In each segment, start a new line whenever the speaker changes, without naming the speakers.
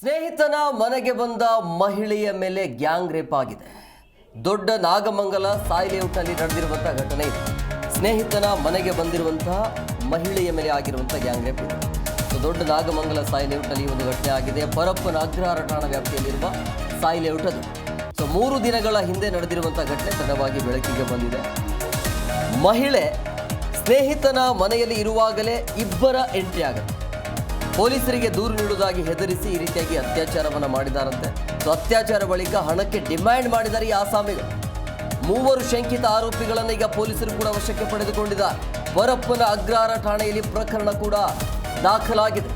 ಸ್ನೇಹಿತನ ಮನೆಗೆ ಬಂದ ಮಹಿಳೆಯ ಮೇಲೆ ಗ್ಯಾಂಗ್ ರೇಪ್ ಆಗಿದೆ. ದೊಡ್ಡ ನಾಗಮಂಗಲ ಸಾಯಿ ಲೇಔಟ್ನಲ್ಲಿ ನಡೆದಿರುವಂತಹ ಘಟನೆ ಇದೆ. ಸ್ನೇಹಿತನ ಮನೆಗೆ ಬಂದಿರುವಂತಹ ಮಹಿಳೆಯ ಮೇಲೆ ಆಗಿರುವಂತಹ ಗ್ಯಾಂಗ್ ರೇಪ್ ಇದೆ. ದೊಡ್ಡ ನಾಗಮಂಗಲ ಸಾಯಿ ಲೇಔಟ್ನಲ್ಲಿ ಒಂದು ಘಟನೆ ಆಗಿದೆ. ಪರಪ್ಪನ ಅಗ್ರಹಾರ ಠಾಣಾ ವ್ಯಾಪ್ತಿಯಲ್ಲಿರುವ ಸಾಯಿ ಲೇಔಟ್ ಅದು ಸೊ, ಮೂರು ದಿನಗಳ ಹಿಂದೆ ನಡೆದಿರುವಂತಹ ಘಟನೆ ತಡವಾಗಿ ಬೆಳಕಿಗೆ ಬಂದಿದೆ. ಮಹಿಳೆ ಸ್ನೇಹಿತನ ಮನೆಯಲ್ಲಿ ಇರುವಾಗಲೇ ಇಬ್ಬರ ಎಂಟ್ರಿ ಆಗುತ್ತೆ. ಪೊಲೀಸರಿಗೆ ದೂರು ನೀಡುವುದಾಗಿ ಹೆದರಿಸಿ ಈ ರೀತಿಯಾಗಿ ಅತ್ಯಾಚಾರವನ್ನು ಮಾಡಿದಾರಂತೆ. ಸೊ ಅತ್ಯಾಚಾರ ಬಳಿಕ ಹಣಕ್ಕೆ ಡಿಮ್ಯಾಂಡ್ ಮಾಡಿದ್ದಾರೆ ಈ ಆಸಾಮಿಗಳು. ಮೂವರು ಶಂಕಿತ ಆರೋಪಿಗಳನ್ನು ಈಗ ಪೊಲೀಸರು ಕೂಡ ವಶಕ್ಕೆ ಪಡೆದುಕೊಂಡಿದ್ದಾರೆ. ವರಪ್ಪನ ಅಗ್ರಹಾರ ಠಾಣೆಯಲ್ಲಿ ಪ್ರಕರಣ ಕೂಡ ದಾಖಲಾಗಿದೆ.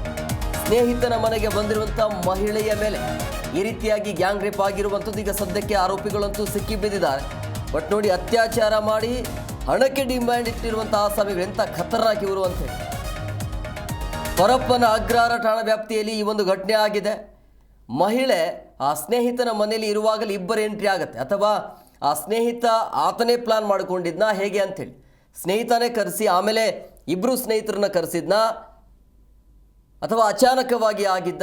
ಸ್ನೇಹಿತನ ಮನೆಗೆ ಬಂದಿರುವಂತಹ ಮಹಿಳೆಯ ಮೇಲೆ ಈ ರೀತಿಯಾಗಿ ಗ್ಯಾಂಗ್ ರೇಪ್ ಆಗಿರುವಂಥದ್ದು ಈಗ ಸದ್ಯಕ್ಕೆ ಆರೋಪಿಗಳಂತೂ ಸಿಕ್ಕಿ ಬಿದ್ದಿದ್ದಾರೆ. ಬಟ್ ನೋಡಿ, ಅತ್ಯಾಚಾರ ಮಾಡಿ ಹಣಕ್ಕೆ ಡಿಮ್ಯಾಂಡ್ ಇಟ್ಟಿರುವಂಥ ಆಸಾಮಿಗಳು ಎಂಥ ಖತರ್ನಾಕ್ ಇವರು ಅಂತ ಪರಪ್ಪನ ಅಗ್ರಹಾರ ಠಾಣಾ ವ್ಯಾಪ್ತಿಯಲ್ಲಿ ಈ ಒಂದು ಘಟನೆ ಆಗಿದೆ. ಮಹಿಳೆ ಆ ಸ್ನೇಹಿತನ ಮನೆಯಲ್ಲಿ ಇರುವಾಗಲೇ ಇಬ್ಬರು ಎಂಟ್ರಿ ಆಗುತ್ತೆ. ಅಥವಾ ಆ ಸ್ನೇಹಿತ ಆತನೇ ಪ್ಲಾನ್ ಮಾಡಿಕೊಂಡಿದ್ನ, ಹೇಗೆ ಅಂಥೇಳಿ ಸ್ನೇಹಿತನೇ ಕರೆಸಿ, ಆಮೇಲೆ ಇಬ್ಬರು ಸ್ನೇಹಿತರನ್ನ ಕರೆಸಿದ್ನ, ಅಥವಾ ಅಚಾನಕವಾಗಿ ಆಗಿದ್ದ.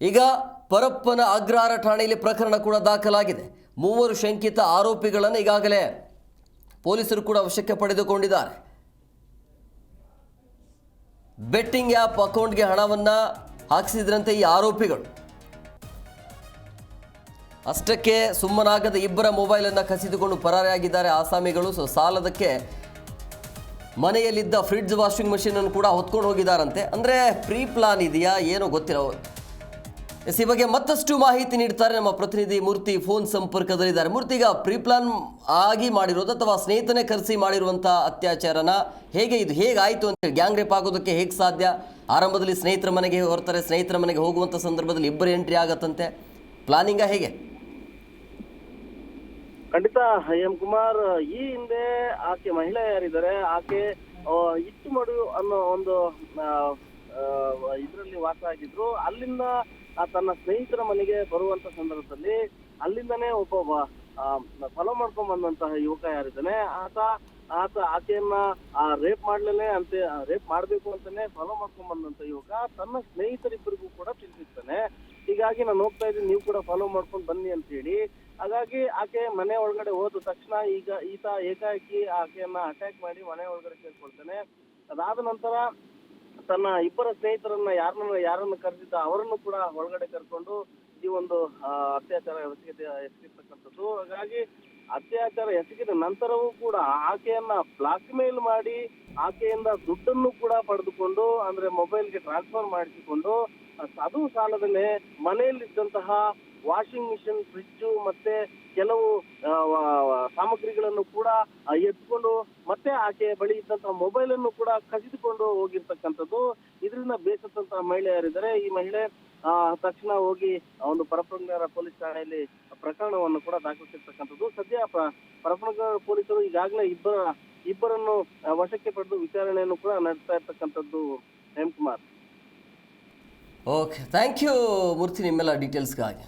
ಈಗ ಪರಪ್ಪನ ಅಗ್ರಹಾರ ಠಾಣೆಯಲ್ಲಿ ಪ್ರಕರಣ ಕೂಡ ದಾಖಲಾಗಿದೆ. ಮೂವರು ಶಂಕಿತ ಆರೋಪಿಗಳನ್ನು ಈಗಾಗಲೇ ಪೊಲೀಸರು ಕೂಡ ವಶಕ್ಕೆ ಪಡೆದುಕೊಂಡಿದ್ದಾರೆ. ಬೆಟ್ಟಿಂಗ್ ಆ್ಯಪ್ ಅಕೌಂಟ್ಗೆ ಹಣವನ್ನು ಹಾಕಿಸಿದ್ರಂತೆ ಈ ಆರೋಪಿಗಳು. ಅಷ್ಟಕ್ಕೆ ಸುಮ್ಮನಾಗದ ಇಬ್ಬರ ಮೊಬೈಲನ್ನು ಕಸಿದುಕೊಂಡು ಪರಾರಿಯಾಗಿದ್ದಾರೆ ಆಸಾಮಿಗಳು. ಸೊ, ಸಾಲದಕ್ಕೆ ಮನೆಯಲ್ಲಿದ್ದ ಫ್ರಿಡ್ಜ್ ವಾಷಿಂಗ್ ಮಷೀನನ್ನು ಕೂಡ ಹೊತ್ಕೊಂಡು ಹೋಗಿದ್ದಾರಂತೆ. ಅಂದರೆ ಪ್ರೀ ಪ್ಲಾನ್ ಇದೆಯಾ, ಏನೋ ಗೊತ್ತಿಲ್ಲ. ಎಸ್, ಈ ಬಗ್ಗೆ ಮತ್ತಷ್ಟು ಮಾಹಿತಿ ನೀಡ್ತಾರೆ ನಮ್ಮ ಪ್ರತಿನಿಧಿ ಮೂರ್ತಿ ಫೋನ್ ಸಂಪರ್ಕದಲ್ಲಿದ್ದಾರೆ. ಮೂರ್ತಿ, ಈಗ ಪ್ರೀಪ್ಲಾನ್ ಆಗಿ ಮಾಡಿರೋದು ಅಥವಾ ಸ್ನೇಹಿತನೇ ಕರೆಸಿ ಮಾಡಿರುವಂತಹ ಅತ್ಯಾಚಾರನ ಹೇಗೆ ಇದು ಹೇಗಾಯಿತು ಅಂತ ಗ್ಯಾಂಗ್ ರೇಪ್ ಆಗೋದಕ್ಕೆ ಹೇಗೆ ಸಾಧ್ಯ? ಆರಂಭದಲ್ಲಿ ಸ್ನೇಹಿತರ ಮನೆಗೆ ಹೊರ್ತಾರೆ ಸ್ನೇಹಿತರ ಮನೆಗೆ ಹೋಗುವಂತ ಸಂದರ್ಭದಲ್ಲಿ ಇಬ್ಬರು ಎಂಟ್ರಿ ಆಗತ್ತಂತೆ. ಪ್ಲಾನಿಂಗ ಹೇಗೆ?
ಖಂಡಿತ, ಎಂ ಕುಮಾರ್, ಈ ಹಿಂದೆ ಆಕೆ ಮಹಿಳೆ ಯಾರಿದ್ದಾರೆ, ಆಕೆ ಇಷ್ಟು ಮಡು ಅನ್ನೋ ಒಂದು ಇದರಲ್ಲಿ ವಾಸ ಆಗಿದ್ರು. ಅಲ್ಲಿಂದ ತನ್ನ ಸ್ನೇಹಿತರ ಮನೆಗೆ ಬರುವಂತ ಸಂದರ್ಭದಲ್ಲಿ ಅಲ್ಲಿಂದನೇ ಒಬ್ಬ ಫಾಲೋ ಮಾಡ್ಕೊಂಡ್ ಬಂದಂತಹ ಯುವಕ ಯಾರಿದ್ದಾನೆ. ಆತ ಆತ, ಆಕೆಯನ್ನ ರೇಪ್ ಮಾಡ್ಲೇನೆ ಅಂತ ರೇಪ್ ಮಾಡ್ಬೇಕು ಅಂತಾನೆ ಫಾಲೋ ಮಾಡ್ಕೊಂಡ್ ಬಂದಂತ ಯುವಕ ತನ್ನ ಸ್ನೇಹಿತರಿಬ್ಬರಿಗೂ ಕೂಡ ತಿಳಿಸಿರ್ತಾನೆ. ಹೀಗಾಗಿ ನಾನು ಹೋಗ್ತಾ ಇದ್ದೀನಿ, ನೀವು ಕೂಡ ಫಾಲೋ ಮಾಡ್ಕೊಂಡು ಬನ್ನಿ ಅಂತ ಹೇಳಿ. ಹಾಗಾಗಿ ಆಕೆ ಮನೆ ಒಳಗಡೆ ಹೋದ ತಕ್ಷಣ ಈಗ ಈತ ಏಕಾಏಕಿ ಆಕೆಯನ್ನ ಅಟ್ಯಾಕ್ ಮಾಡಿ ಮನೆ ಒಳಗಡೆ ಸೇರ್ಕೊಳ್ತಾನೆ. ಅದಾದ ನಂತರ ತನ್ನ ಇಬ್ಬರ ಸ್ನೇಹಿತರನ್ನ ಯಾರನ್ನ ಯಾರನ್ನ ಕರೆದಿದ್ದ ಅವರನ್ನು ಕೂಡ ಒಳಗಡೆ ಕರ್ಕೊಂಡು ಈ ಒಂದು ಅತ್ಯಾಚಾರ ಎಸಗಿದ, ಎಸಗಿರ್ತಕ್ಕಂಥದ್ದು. ಹಾಗಾಗಿ ಅತ್ಯಾಚಾರ ಎಸಗಿದ ನಂತರವೂ ಕೂಡ ಆಕೆಯನ್ನ ಬ್ಲಾಕ್ ಮೇಲ್ ಮಾಡಿ ಆಕೆಯಿಂದ ದುಡ್ಡನ್ನು ಕೂಡ ಪಡೆದುಕೊಂಡು, ಅಂದ್ರೆ ಮೊಬೈಲ್ಗೆ ಟ್ರಾನ್ಸ್ಫರ್ ಮಾಡಿಸಿಕೊಂಡು ಅದು ಸಾಲದಲ್ಲೇ ಮನೆಯಲ್ಲಿದ್ದಂತಹ ವಾಷಿಂಗ್ ಮಿಷಿನ್ ಫ್ರಿಡ್ಜ್ ಮತ್ತೆ ಕೆಲವು ಸಾಮಗ್ರಿಗಳನ್ನು ಕೂಡ ಎತ್ಕೊಂಡು ಮತ್ತೆ ಆಕೆ ಬಳಿ ಇದ್ದಂತಹ ಮೊಬೈಲ್ ಅನ್ನು ಕೂಡ ಕಸಿದುಕೊಂಡು ಹೋಗಿರ್ತಕ್ಕಂಥದ್ದು. ಇದರಿಂದ ಬೇಸತ್ತಂತಹ ಮಹಿಳೆ ಯಾರಿದ್ದಾರೆ ಈ ಮಹಿಳೆ ತಕ್ಷಣ ಹೋಗಿ ಒಂದು ಪರಪನಗರ ಪೊಲೀಸ್ ಠಾಣೆಯಲ್ಲಿ ಪ್ರಕರಣವನ್ನು ಕೂಡ ದಾಖಲಿಸಿರ್ತಕ್ಕಂಥದ್ದು. ಸದ್ಯ ಪ- ಪರಪನಗರ ಪೊಲೀಸರು ಈಗಾಗಲೇ ಇಬ್ಬರ, ಇಬ್ಬರನ್ನು ವಶಕ್ಕೆ ಪಡೆದು ವಿಚಾರಣೆಯನ್ನು ಕೂಡ ನಡೆಸ್ತಾ ಇರ್ತಕ್ಕಂಥದ್ದು Hemkumar
okay thank you Murthy ನಿಮ್ಮೆಲ್ಲ ಡೀಟೇಲ್ಸ್ಗಾಗಿ